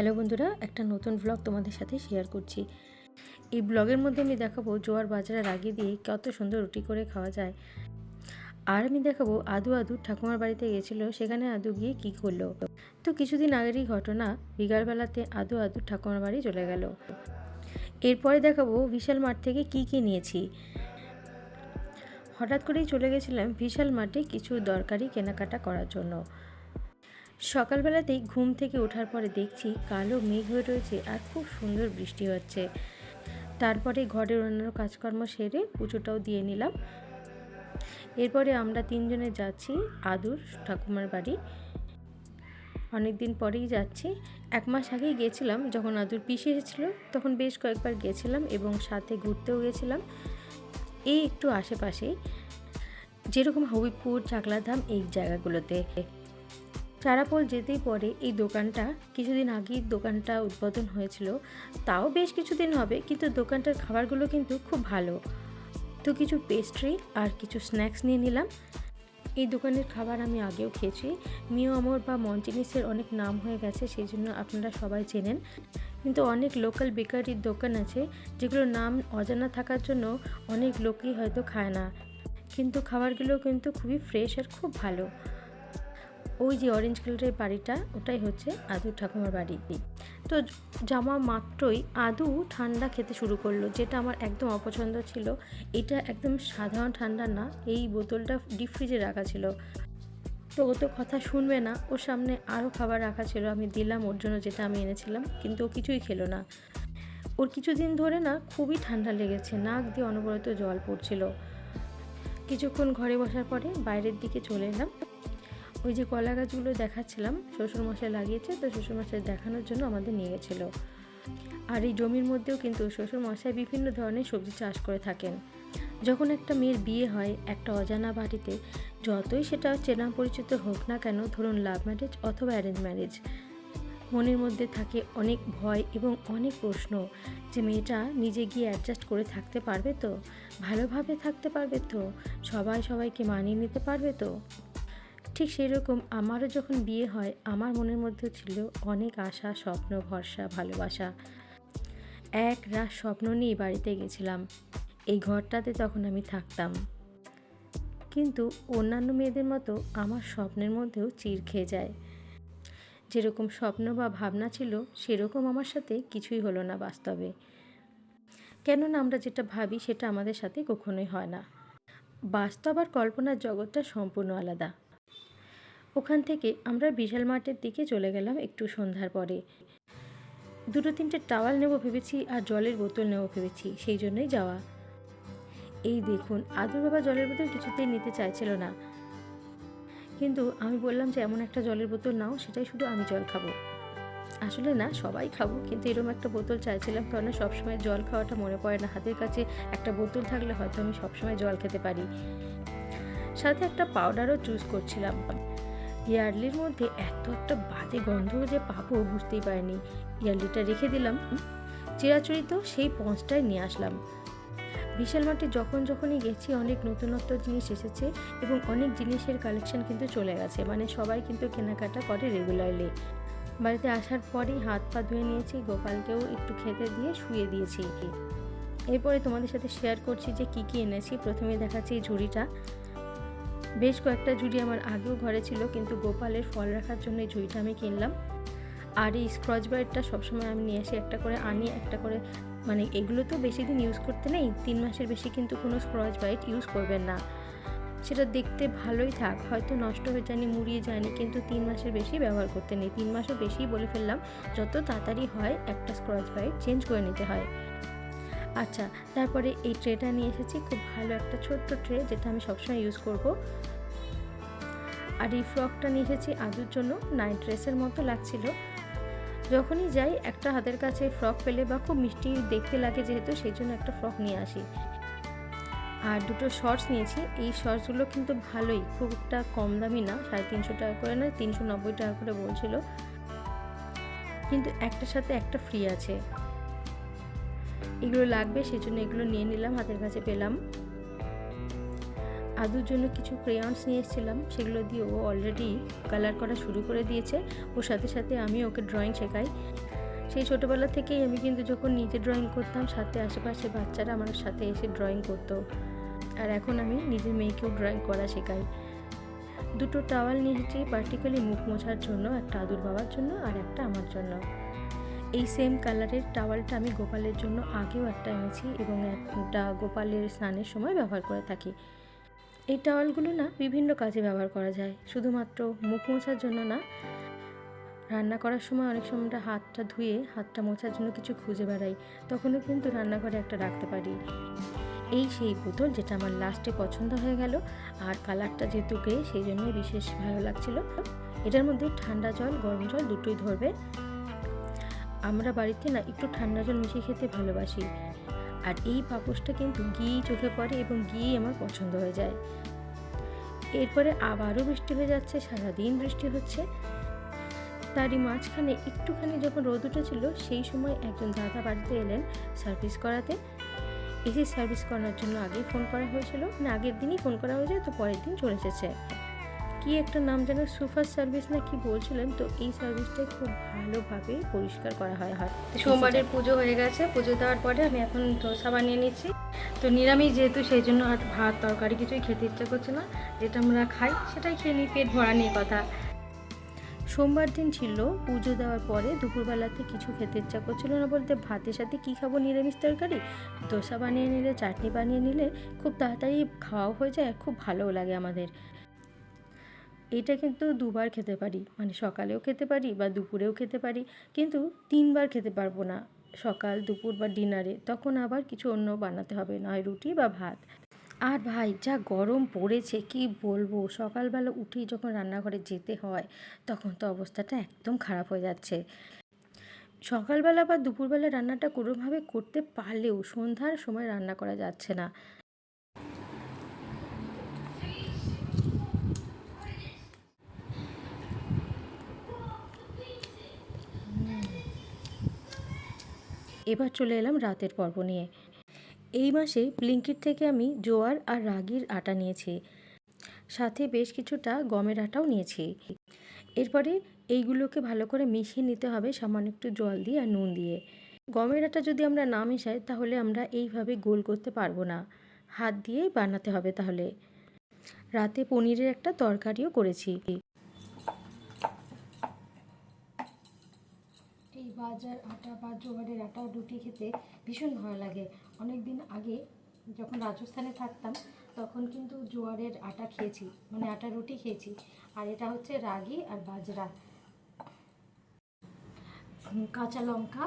Hello বন্ধুরা, একটা নতুন ব্লগ তোমাদের সাথে শেয়ার করছি। এই ব্লগের মধ্যে আমি দেখাবো জোয়ার বাজারের আগে দিয়ে কত সুন্দর রুটি করে খাওয়া যায়। আর আমি দেখাবো আদু আদু ঠাকুমার বাড়িতে গেছিল, সেখানে আদু গিয়ে কি করল। তো কিছুদিন আগেরই ঘটনা বিকালবেলাতে আদু আদু ঠাকুমার বাড়ি চলে গেল। এরপরে দেখাবো বিশাল মাঠ থেকে কি কি নিয়েছি। হঠাৎ করেই চলে গেছিলাম বিশাল মাঠে কিছু দরকারি কেনাকাটা করার জন্য। সকালবেলাতেই ঘুম থেকে ওঠার পরে দেখছি কালো মেঘ হয়ে রয়েছে আর খুব সুন্দর বৃষ্টি হচ্ছে। তারপরে ঘরের অন্যান্য কাজকর্ম সেরে পুজোটাও দিয়ে নিলাম। এরপরে আমরা তিনজনে যাচ্ছি আদুর ঠাকুমার বাড়ি। অনেক দিন পরেই যাচ্ছি। এক মাস আগেই গেছিলাম, যখন আদুর পিসে এসেছিল, তখন বেশ কয়েকবার গেছিলাম এবং সাথে ঘুরতেও গেছিলাম। এই একটু আশেপাশেই। যেরকম হবিপুর চাকলাধাম এই জায়গাগুলোতে। চারাপোল যেতেই পরে এই দোকানটা, কিছুদিন আগেই দোকানটা উদ্বোধন হয়েছিল। তাও বেশ কিছুদিন হবে, কিন্তু দোকানটার খাবারগুলো কিন্তু খুব ভালো। তো কিছু পেস্ট্রি আর কিছু স্ন্যাক্স নিয়ে নিলাম। এই দোকানের খাবার আমি আগেও খেয়েছি। মিও আমর বা মঞ্চিনিসের অনেক নাম হয়ে গেছে, সেই জন্য আপনারা সবাই চেনেন। কিন্তু অনেক লোকাল বেকারির দোকান আছে, যেগুলোর নাম অজানা থাকার জন্য অনেক লোকই হয়তো খায় না। কিন্তু খাবারগুলো কিন্তু খুবই ফ্রেশ আর খুব ভালো। ওই যে অরেঞ্জ কালারের বাড়িটা, ওটাই হচ্ছে আদু ঠাকুমার বাড়ি। তো জামা মাত্রই আদু ঠান্ডা খেতে শুরু করল, যেটা আমার একদম অপছন্দ ছিল। এটা একদম সাধারণ ঠান্ডা না, এই বোতলটা ডিপ ফ্রিজে রাখা ছিল। তো ও তো কথা শুনবে না, ওর সামনে আরও খাবার রাখা ছিল, আমি দিলাম ওর জন্য যেটা আমি এনেছিলাম, কিন্তু ও কিছুই খেলো না। ওর কিছুদিন ধরে না খুবই ঠান্ডা লেগেছে, নাক দিয়ে অনবরত জল পড়ছিল। কিছুক্ষণ ঘরে বসার পরে বাইরের দিকে চলে এলাম। ওই যে কলা গাছগুলো দেখাচ্ছিলাম, শ্বশুরমশাই লাগিয়েছে, তো শ্বশুরমশাই দেখানোর জন্য আমাদের নিয়ে গেছিল। আর এই জমির মধ্যেও কিন্তু শ্বশুরমশাই বিভিন্ন ধরনের সবজি চাষ করে থাকেন। যখন একটা মেয়ের বিয়ে হয়, একটা অজানা বাড়িতে, যতই সেটা চেনা পরিচিত হোক না কেন, ধরুন লাভ ম্যারেজ অথবা অ্যারেঞ্জ ম্যারেজ মনের মধ্যে থাকে অনেক ভয় এবং অনেক প্রশ্ন যে মেয়েটা নিজে গিয়ে অ্যাডজাস্ট করে থাকতে পারবে তো? ভালোভাবে থাকতে পারবে তো? সবাই সবাইকে মানিয়ে নিতে পারবে তো? ঠিক সেরকম আমারও যখন বিয়ে হয়, আমার মনের মধ্যে ছিল অনেক আশা, স্বপ্ন, ভরসা, ভালোবাসা। এক রাত স্বপ্ন নিয়ে বাড়িতে গেছিলাম। এই ঘরটাতে তখন আমি থাকতাম। কিন্তু অন্যান্য মেয়েদের মতো আমার স্বপ্নের মধ্যেও চির খেয়ে যায়। যেরকম স্বপ্ন বা ভাবনা ছিল, সেরকম আমার সাথে কিছুই হলো না বাস্তবে। কেননা আমরা যেটা ভাবি, সেটা আমাদের সাথে কখনোই হয় না। বাস্তব আর কল্পনার জগৎটা সম্পূর্ণ আলাদা। ওখান থেকে আমরা বিশাল মাঠের দিকে চলে গেলাম একটু সন্ধ্যার পরে। দুটো তিনটে টাওয়াল নেব ভেবেছি আর জলের বোতল নেব ভেবেছি, সেই জন্যই যাওয়া। এই দেখুন, আদুর বাবা জলের বোতল কিছুতেই নিতে চাইছিল না। কিন্তু আমি বললাম যে, এমন একটা জলের বোতল নাও, সেটাই শুধু আমি জল খাব। আসলে না, সবাই খাব, কিন্তু এরকম একটা বোতল চাইছিলাম কারণ সবসময় জল খাওয়াটা মনে পড়ে না। হাতের কাছে একটা বোতল থাকলে হয়তো আমি সবসময় জল খেতে পারি। সাথে একটা পাউডারও চুজ করছিলাম। ইয়ার্লির মধ্যে এত একটা বাজে গন্ধ যে পাবো বুঝতেই পারিনি। ইয়ার্লিটা রেখে দিলাম চিরাচরিত সেই পঞ্চটাই নিয়ে আসলাম। বিশাল মাঠে যখন যখনই গেছি অনেক নতুনত্ব জিনিস এসেছে এবং অনেক জিনিসের কালেকশন কিন্তু চলে গেছে। মানে সবাই কিন্তু কেনাকাটা করে রেগুলারলি বাড়িতে আসার পরেই হাত পা ধুয়ে নিয়েছি, গোপালকেও একটু খেতে দিয়ে শুয়ে দিয়েছি। এরপরে তোমাদের সাথে শেয়ার করছি যে কি কি এনেছি। প্রথমে দেখাচ্ছি এই ঝুড়িটা। বেশ কয়েকটা ঝুড়ি আমার আগেও ঘরে ছিল, কিন্তু গোপালের ফল রাখার জন্য এই ঝুড়িটা আমি কিনলাম। আর এই স্ক্রচ ব্রাইটটা সবসময় আমি নিয়ে আসি একটা করে আনি, একটা করে মানে এগুলো তো বেশি দিন ইউজ করতে নেই, তিন মাসের বেশি কিন্তু কোনো স্ক্রচ ব্রাইট ইউজ করবেন না। সেটা দেখতে ভালোই থাক, হয়তো নষ্ট হয়ে যায়নি, মুড়িয়ে যায়নি, কিন্তু তিন মাসের বেশি ব্যবহার করতে নেই। তিন মাসও বেশি বলে ফেললাম, যত তাড়াতাড়ি হয় একটা স্ক্রচ ব্রাইট চেঞ্জ করে নিতে হয়। আচ্ছা তারপরে এই ট্রেটা নিয়ে এসেছি, খুব ভালো একটা ছোট্ট ট্রে যেটা আমি সবসময় ইউজ করব। আর এই ফ্রকটা নিয়ে এসেছি আদুর জন্য নাইট ড্রেসের মতো লাগছিল। যখনই যাই, একটা হাতের কাছে ফ্রক পেলে বা খুব মিষ্টি দেখতে লাগে যেহেতু, সেই জন্য একটা ফ্রক নিয়ে আসি। আর দুটো শর্টস নিয়েছি, এই শর্টসগুলো কিন্তু ভালোই, খুব একটা কম দামি না, সাড়ে তিনশো টাকা করে না তিনশো নব্বই টাকা করে বলছিল। কিন্তু একটার সাথে একটা ফ্রি আছে। এগুলো লাগবে সেই জন্য এগুলো নিয়ে নিলাম, হাতের কাছে পেলাম। আদুর জন্য কিছু ক্রেয়ন্স নিয়ে এসেছিলাম, সেগুলো দিয়ে ও অলরেডি কালার করা শুরু করে দিয়েছে। ওর সাথে সাথে আমি ওকে ড্রয়িং শেখাই। সেই ছোটোবেলা থেকেই আমি কিন্তু যখন নিজে ড্রয়িং করতাম, সাথে আশেপাশে বাচ্চারা আমার সাথে এসে ড্রয়িং করতো। আর এখন আমি নিজের মেয়েকেও ড্রয়িং করা শেখাই। দুটো টাওয়াল নিয়েছি পার্টিকুলারলি মুখ মোছার জন্য, একটা আদুর বাবার জন্য আর একটা আমার জন্য। এই সেম কালারের টাওয়ালটা আমি গোপালের জন্য আগেও একটা এনেছি এবং একটা গোপালের স্নানের সময় ব্যবহার করে থাকি। এই টাওয়ালগুলো না বিভিন্ন কাজে ব্যবহার করা যায়। শুধুমাত্র মুখ মোছার জন্য না, রান্না করার সময় অনেক সময় আমরা হাতটা ধুয়ে হাতটা মোছার জন্য কিছু খুঁজে বেড়াই, তখনও কিন্তু রান্নাঘরে একটা রাখতে পারি। এই সেই বোতল যেটা আমার লাস্টে পছন্দ হয়ে গেল, আর কালারটা যেহেতু সেই জন্যই বিশেষ ভালো লাগছিল। এটার মধ্যে ঠান্ডা জল, গরম জল দুটোই ধরবে। আমরা বাড়িতে না একটু ঠান্ডা জল মিশিয়ে খেতে ভালোবাসি। আর এই পাপোশটা কিন্তু গিয়েই চোখে পড়ে এবং গিয়েই আমার পছন্দ হয়ে যায়। এরপরে আবারও বৃষ্টি হয়ে যাচ্ছে, সারাদিন বৃষ্টি হচ্ছে। তারই মাঝখানে একটুখানি যখন রোদ উঠেছিল, সেই সময় একজন দাদা বাড়িতে এলেন সার্ভিস করাতে। এসি সার্ভিস করানোর জন্য আগেই ফোন করা হয়েছিল। না, আগের দিনই ফোন করা হয়েছে, তো পরের দিন চলে এসেছে। কি একটা নাম যেন সুপার সার্ভিস না কি বলছিলেন? তো এই সার্ভিসটা খুব ভালোভাবে পরিষ্কার করা হয় হয় সোমবারের পুজো হয়ে গেছে পুজো দেওয়ার পরে আমি এখন ধোসা বানিয়ে নিচ্ছি। তো নিরামিষ যেহেতু সেই জন্য আর ভাত তরকারি কিছুই খেতে ইচ্ছা করছে না। যেটা আমরা খাই সেটাই খেয়ে নিই পেট ভরা নিয়ে কথা। সোমবার দিন ছিল পুজো দেওয়ার পরে দুপুরবেলাতে কিছু খেতে ইচ্ছা করছিল না বলতে ভাতের সাথে কী খাব নিরামিষ তরকারি? দোসা বানিয়ে নিলে চাটনি বানিয়ে নিলে খুব তাড়াতাড়ি খাওয়াও হয়ে যায় খুব ভালোও লাগে আমাদের। এটা কিন্তু দুবার খেতে পারি। মানে সকালেও খেতে পারি বা দুপুরেও খেতে পারি। কিন্তু তিনবার খেতে পারব না। সকাল, দুপুর বা ডিনারে তখন আবার কিছু অন্য বানাতে হবে, নয় রুটি বা ভাত। আর ভাই, যা গরম পড়েছে, কি বলব? সকালবেলা উঠেই যখন রান্নাঘরে যেতে হয়, তখন তো অবস্থাটা একদম খারাপ হয়ে যাচ্ছে। সকালবেলা বা দুপুরবেলা রান্নাটা কোনোভাবে করতে পারলেও সন্ধ্যার সময় রান্না করা যাচ্ছে না। এবার চলে এলাম রাতের পর্ব নিয়ে। এই মাসে ব্লিঙ্কিট থেকে আমি জোয়ার আর রাগির আটা নিয়েছি। সাথে বেশ কিছুটা গমের আটাও নিয়েছি। এরপরে এইগুলোকে ভালো করে মিশিয়ে নিতে হবে সামান্য একটু জল দিয়ে আর নুন দিয়ে। গমের আটা যদি আমরা না মেশাই, তাহলে আমরা এইভাবে গোল করতে পারব না। হাত দিয়েই বানাতে হবে তাহলে। রাতে পনিরের একটা তরকারিও করেছি এই বাজার, আটা বা জোগাড়ের আটা রুটি খেতে ভীষণ ভালো লাগে। অনেক দিন আগে যখন রাজস্থানে থাকতাম, তখন কিন্তু জোয়ারের আটা খেয়েছি মানে আটা রুটি খেয়েছি, আর এটা হচ্ছে রাগি আর বাজরা। কাঁচা লঙ্কা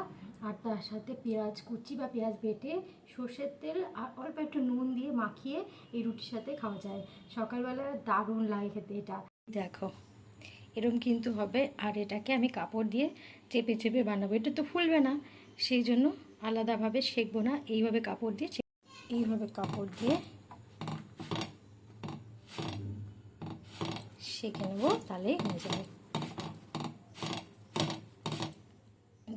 আর তার সাথে পেঁয়াজ, কুচি বা পেঁয়াজ বেটে সর্ষের তেল আর অল্প একটু নুন দিয়ে মাখিয়ে এই রুটির সাথে খাওয়া যায়। সকালবেলা দারুণ লাগে খেতে এটা। দেখো এরম কিন্তু হবে। আর এটাকে আমি কাপড় দিয়ে চেপে চেপে বানাবো। এটা তো ফুলবে না, সেই জন্য আলাদাভাবে সেঁকবো না। এইভাবে কাপড় দিয়ে এইভাবে কাপড় দিয়ে সেঁকে নেব। তাহলেই হয়ে যাবে।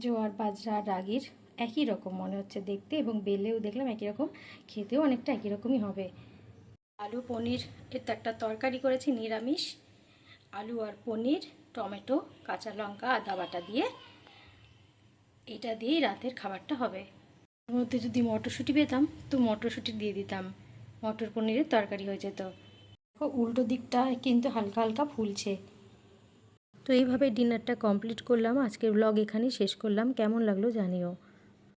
জোয়ার, বাজরা, রাগির একই রকম মনে হচ্ছে দেখতে এবং বেলেও দেখলাম একই রকম। খেতেও অনেকটা একই রকমই হবে। আলু, পনির এর একটা তরকারি করেছি, নিরামিষ। আলু আর পনির, টমেটো, কাঁচা লঙ্কা, আদা বাটা দিয়ে এটা দিয়েই রাতের খাবারটা হবে। এর মধ্যে যদি মটরশুঁটি পেতাম, তো মটরশুঁটি দিয়ে দিতাম। মটর পনিরের তরকারি হয়ে যেত। উল্টো দিকটা কিন্তু হালকা হালকা ফুলছে। তো এইভাবে ডিনারটা কমপ্লিট করলাম। আজকের ব্লগ এখানেই শেষ করলাম। কেমন লাগল জানিও।